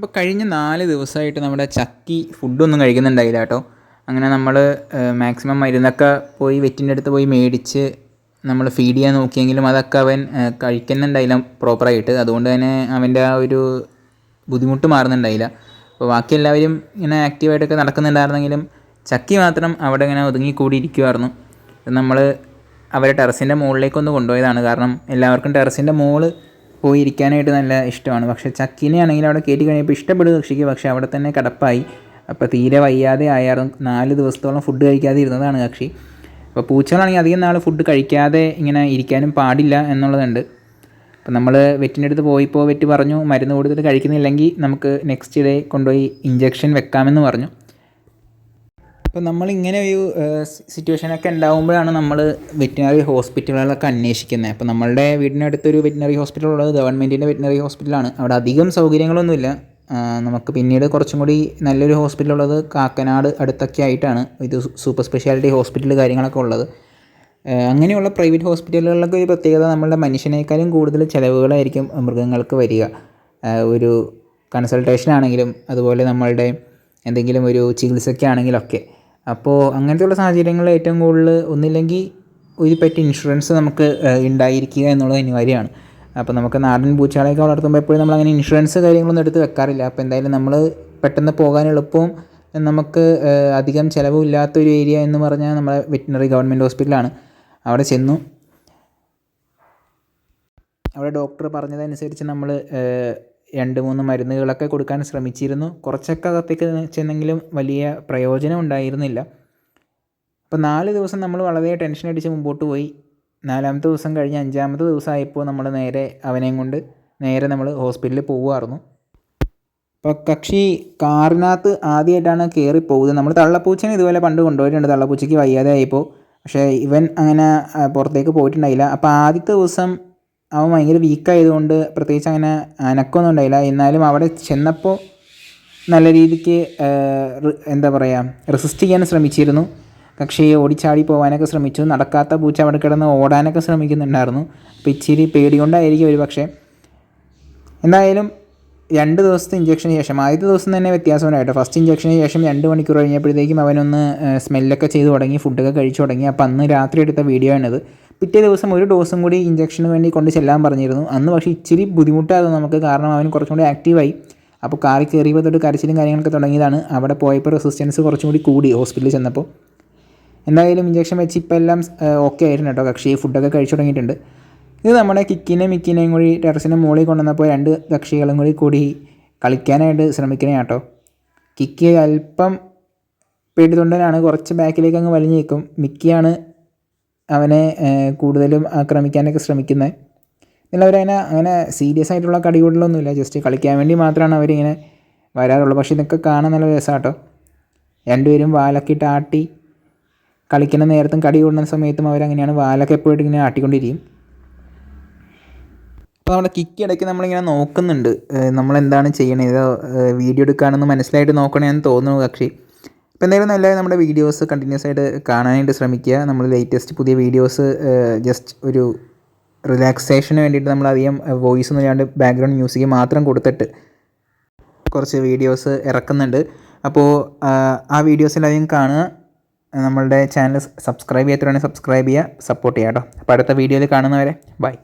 അപ്പോൾ കഴിഞ്ഞ നാല് ദിവസമായിട്ട് നമ്മുടെ ചക്കി ഫുഡൊന്നും കഴിക്കുന്നുണ്ടായില്ല കേട്ടോ. അങ്ങനെ നമ്മൾ മാക്സിമം മരുന്നൊക്കെ പോയി വെറ്റിന്റെ അടുത്ത് പോയി മേടിച്ച് നമ്മൾ ഫീഡ് ചെയ്യാൻ നോക്കിയെങ്കിലും അതൊക്കെ അവൻ കഴിക്കുന്നുണ്ടായില്ല പ്രോപ്പറായിട്ട് അതുകൊണ്ട് തന്നെ അവന്റെ ആ ഒരു ബുദ്ധിമുട്ട് മാറുന്നുണ്ടായില്ല. അപ്പോൾ ബാക്കി എല്ലാവരും ഇങ്ങനെ ആക്റ്റീവായിട്ടൊക്കെ നടക്കുന്നുണ്ടായിരുന്നെങ്കിലും ചക്കി മാത്രം അവിടെ ഇങ്ങനെ ഒതുങ്ങിക്കൂടി ഇരിക്കുമായിരുന്നു നമ്മൾ അവരെ ടെറസിന്റെ മുകളിലേക്കൊന്ന് കൊണ്ടുപോയതാണ്. കാരണം എല്ലാവർക്കും ടെറസിന്റെ മുകളിൽ പോയി ഇരിക്കാനായിട്ട് നല്ല ഇഷ്ടമാണ്. പക്ഷേ ചക്കിനെ ആണെങ്കിൽ അവിടെ കയറ്റി കഴിഞ്ഞപ്പോൾ ഇഷ്ടപ്പെടും കൃഷിക്ക്. പക്ഷേ അവിടെ തന്നെ കടപ്പായി. അപ്പോൾ തീരെ വയ്യാതെ ആയാറും നാല് ദിവസത്തോളം ഫുഡ് കഴിക്കാതെ ഇരുന്നതാണ് കക്ഷി. അപ്പോൾ പൂച്ചകളാണെങ്കിൽ അധികം നാൾ ഫുഡ് കഴിക്കാതെ ഇങ്ങനെ ഇരിക്കാനും പാടില്ല എന്നുള്ളതുണ്ട്. അപ്പോൾ നമ്മൾ വെറ്റിന്റെ അടുത്ത് പോയിപ്പോൾ വെറ്റ് പറഞ്ഞു മരുന്ന് കൊടുത്തിട്ട് കഴിക്കുന്നില്ലെങ്കിൽ നമുക്ക് നെക്സ്റ്റ് ഡേ കൊണ്ടുപോയി ഇഞ്ചക്ഷൻ വെക്കാമെന്ന് പറഞ്ഞു. അപ്പോൾ നമ്മളിങ്ങനെ ഒരു സിറ്റുവേഷനൊക്കെ ഉണ്ടാകുമ്പോഴാണ് നമ്മൾ വെറ്റിനറി ഹോസ്പിറ്റലുകളൊക്കെ അന്വേഷിക്കുന്നത് അപ്പോൾ നമ്മളുടെ വീടിനടുത്തൊരു വെറ്റിനറി ഹോസ്പിറ്റൽ ഉള്ളത് ഗവൺമെന്റിന്റെ വെറ്റിനറി ഹോസ്പിറ്റലാണ് അവിടെ അധികം സൗകര്യങ്ങളൊന്നുമില്ല. നമുക്ക് പിന്നീട് കുറച്ചും കൂടി നല്ലൊരു ഹോസ്പിറ്റൽ ഉള്ളത് കാക്കനാട് അടുത്തൊക്കെ ആയിട്ടാണ്. ഇത് സൂപ്പർ സ്പെഷ്യാലിറ്റി ഹോസ്പിറ്റൽ കാര്യങ്ങളൊക്കെ ഉള്ളത്. അങ്ങനെയുള്ള പ്രൈവറ്റ് ഹോസ്പിറ്റലുകളിലൊക്കെ ഒരു പ്രത്യേകത നമ്മളുടെ മനുഷ്യനേക്കാളും കൂടുതൽ ചിലവുകളായിരിക്കും മൃഗങ്ങൾക്ക് വരിക. ഒരു കൺസൾട്ടേഷൻ ആണെങ്കിലും അതുപോലെ നമ്മളുടെ എന്തെങ്കിലും ഒരു ചികിത്സയ്ക്കാണെങ്കിലൊക്കെ. അപ്പോൾ അങ്ങനത്തെയുള്ള സാഹചര്യങ്ങളിൽ ഏറ്റവും കൂടുതൽ ഒന്നില്ലെങ്കിൽ ഒരു പറ്റി ഇൻഷുറൻസ് നമുക്ക് ഉണ്ടായിരിക്കുക എന്നുള്ളത് അനിവാര്യമാണ്. അപ്പോൾ നമുക്ക് നാടൻ പൂച്ചകളെയൊക്കെ വളർത്തുമ്പോൾ എപ്പോഴും നമ്മൾ അങ്ങനെ ഇൻഷുറൻസ് കാര്യങ്ങളൊന്നും എടുത്ത് വെക്കാറില്ല. അപ്പോൾ എന്തായാലും നമ്മൾ പെട്ടെന്ന് പോകാൻ എളുപ്പവും നമുക്ക് അധികം അധികം ചിലവില്ലാത്തൊരു ഏരിയ എന്ന് പറഞ്ഞാൽ നമ്മുടെ വെറ്റിനറി ഗവൺമെന്റ് ഹോസ്പിറ്റലാണ്. അവിടെ ചെന്നു. അവിടെ ഡോക്ടർ പറഞ്ഞതനുസരിച്ച് നമ്മൾ രണ്ട് മൂന്ന് മരുന്നുകളൊക്കെ കൊടുക്കാൻ ശ്രമിച്ചിരുന്നു. കുറച്ചൊക്കെ അകത്തേക്ക് ചെന്നെങ്കിലും വലിയ പ്രയോജനം ഉണ്ടായിരുന്നില്ല. അപ്പോൾ നാല് ദിവസം നമ്മൾ വളരെ ടെൻഷൻ അടിച്ച് മുമ്പോട്ട് പോയി. നാലാമത്തെ ദിവസം കഴിഞ്ഞ് അഞ്ചാമത്തെ ദിവസമായപ്പോൾ നമ്മൾ നേരെ അവനെയും കൊണ്ട് നേരെ നമ്മൾ ഹോസ്പിറ്റലിൽ പോവുമായിരുന്നു അപ്പോൾ കക്ഷി കാറിനകത്ത് ആദ്യമായിട്ടാണ് കയറി പോകുന്നത് നമ്മൾ തള്ളപ്പൂച്ചനെ ഇതുപോലെ പണ്ട് കൊണ്ടുപോയിട്ടുണ്ട്. തള്ളപ്പൂച്ചയ്ക്ക് വയ്യാതെ ആയപ്പോൾ. പക്ഷേ ഇവൻ അങ്ങനെ പുറത്തേക്ക് പോയിട്ടുണ്ടായില്ല. അപ്പോൾ ആദ്യത്തെ ദിവസം അവൻ ഭയങ്കര വീക്കായതുകൊണ്ട് പ്രത്യേകിച്ച് അങ്ങനെ അനക്കമൊന്നും ഉണ്ടായില്ല. എന്നാലും അവിടെ ചെന്നപ്പോൾ നല്ല രീതിക്ക് എന്താ പറയുക റെസിസ്റ്റ് ചെയ്യാൻ ശ്രമിച്ചിരുന്നു. പക്ഷേ ഓടിച്ചാടി പോകാനൊക്കെ ശ്രമിച്ചു. നടക്കാത്ത പൂച്ച അവിടെ കിടന്ന് ഓടാനൊക്കെ ശ്രമിക്കുന്നുണ്ടായിരുന്നു. അപ്പോൾ ഇച്ചിരി പേടികൊണ്ടായിരിക്കും ഒരു പക്ഷേ. എന്തായാലും രണ്ട് ദിവസത്തെ ഇഞ്ചക്ഷന് ശേഷം ആദ്യത്തെ ദിവസം തന്നെ വ്യത്യാസമുണ്ടായിട്ടോ. ഫസ്റ്റ് ഇഞ്ചക്ഷന് ശേഷം രണ്ട് മണിക്കൂർ കഴിഞ്ഞപ്പോഴത്തേക്കും അവനൊന്ന് സ്മെല്ലൊക്കെ ചെയ്തു തുടങ്ങി ഫുഡൊക്കെ കഴിച്ചു തുടങ്ങി. അപ്പോൾ അന്ന് രാത്രി എടുത്ത വീഡിയോ ആണിത്. പിറ്റേ ദിവസം ഒരു ഡോസും കൂടി ഇഞ്ചക്ഷന് വേണ്ടി കൊണ്ട് ചെല്ലാൻ പറഞ്ഞിരുന്നു. അന്ന് പക്ഷേ ഇച്ചിരി ബുദ്ധിമുട്ടായിരുന്നു നമുക്ക്. കാരണം അവന് കുറച്ചും കൂടി ആക്റ്റീവായി അപ്പോൾ കാറിൽ കയറിയപ്പോൾ തൊട്ട് കരച്ചിലും കാര്യങ്ങളൊക്കെ തുടങ്ങിയതാണ്. അവിടെ പോയപ്പോൾ റെസിസ്റ്റൻസ് കുറച്ചും കൂടി കൂടി ഹോസ്പിറ്റലിൽ ചെന്നപ്പോൾ. എന്തായാലും ഇഞ്ചക്ഷൻ വെച്ച് ഇപ്പോൾ എല്ലാം ഓക്കെ ആയിരുന്നു കേട്ടോ. കക്ഷി ഫുഡൊക്കെ കഴിച്ചു തുടങ്ങിയിട്ടുണ്ട്. ഇത് നമ്മുടെ കിക്കിനെ മിക്കിനെയും കൂടി ടെറസിന്റെ മുകളിൽ കൊണ്ടുവന്നപ്പോൾ രണ്ട് കക്ഷികളും കൂടി കൂടി കളിക്കാനായിട്ട് ശ്രമിക്കണേ കേട്ടോ. കിക്കി അല്പം പേടിത്തൊണ്ടനാണ്. കുറച്ച് ബാക്കിലേക്ക് അങ്ങ് വലിഞ്ഞു നിൽക്കും. മിക്കിയാണ് അവനെ കൂടുതലും ആക്രമിക്കാനൊക്കെ ശ്രമിക്കുന്നത് എന്നാൽ അവരങ്ങനെ അങ്ങനെ സീരിയസ് ആയിട്ടുള്ള കടികൂടലൊന്നുമില്ല ജസ്റ്റ് കളിക്കാൻ വേണ്ടി മാത്രമാണ് അവരിങ്ങനെ വരാറുള്ളത് പക്ഷേ ഇതൊക്കെ കാണാൻ നല്ല രസമാണ് കേട്ടോ രണ്ടുപേരും വാലൊക്കെ ഇട്ട് ആട്ടി കളിക്കുന്ന നേരത്തും കടി കൂടുന്ന സമയത്തും അവരങ്ങനെയാണ് വാലൊക്കെ എപ്പോഴും ഇങ്ങനെ ആട്ടിക്കൊണ്ടിരിക്കും. അപ്പോൾ നമ്മുടെ കിക്ക് ഇടയ്ക്ക് നമ്മളിങ്ങനെ നോക്കുന്നുണ്ട്. നമ്മളെന്താണ് ചെയ്യണത് വീഡിയോ എടുക്കുകയാണെന്ന് മനസ്സിലായിട്ട് നോക്കണമെന്ന് തോന്നുന്നു കക്ഷി അപ്പോൾ എന്തായാലും നല്ല നമ്മുടെ വീഡിയോസ് കണ്ടിന്യൂസ് ആയിട്ട് കാണാനായിട്ട് ശ്രമിക്കുക. നമ്മൾ ലേറ്റസ്റ്റ് പുതിയ വീഡിയോസ് ജസ്റ്റ് ഒരു റിലാക്സേഷന് വേണ്ടിയിട്ട് നമ്മൾ അധികം വോയിസ് ഒന്നും ഇല്ലാണ്ട് ബാക്ക്ഗ്രൗണ്ട് മ്യൂസിക് മാത്രം കൊടുത്തിട്ട് കുറച്ച് വീഡിയോസ് ഇറക്കുന്നുണ്ട്. അപ്പോൾ ആ വീഡിയോസ് കാണുക. നമ്മളുടെ ചാനൽ സബ്സ്ക്രൈബ് ചെയ്യാത്തവരാണെങ്കിൽ സബ്സ്ക്രൈബ് ചെയ്യുക സപ്പോർട്ട് ചെയ്യുക കേട്ടോ. അപ്പോൾ അടുത്ത വീഡിയോയിൽ കാണുന്നവരെ ബൈ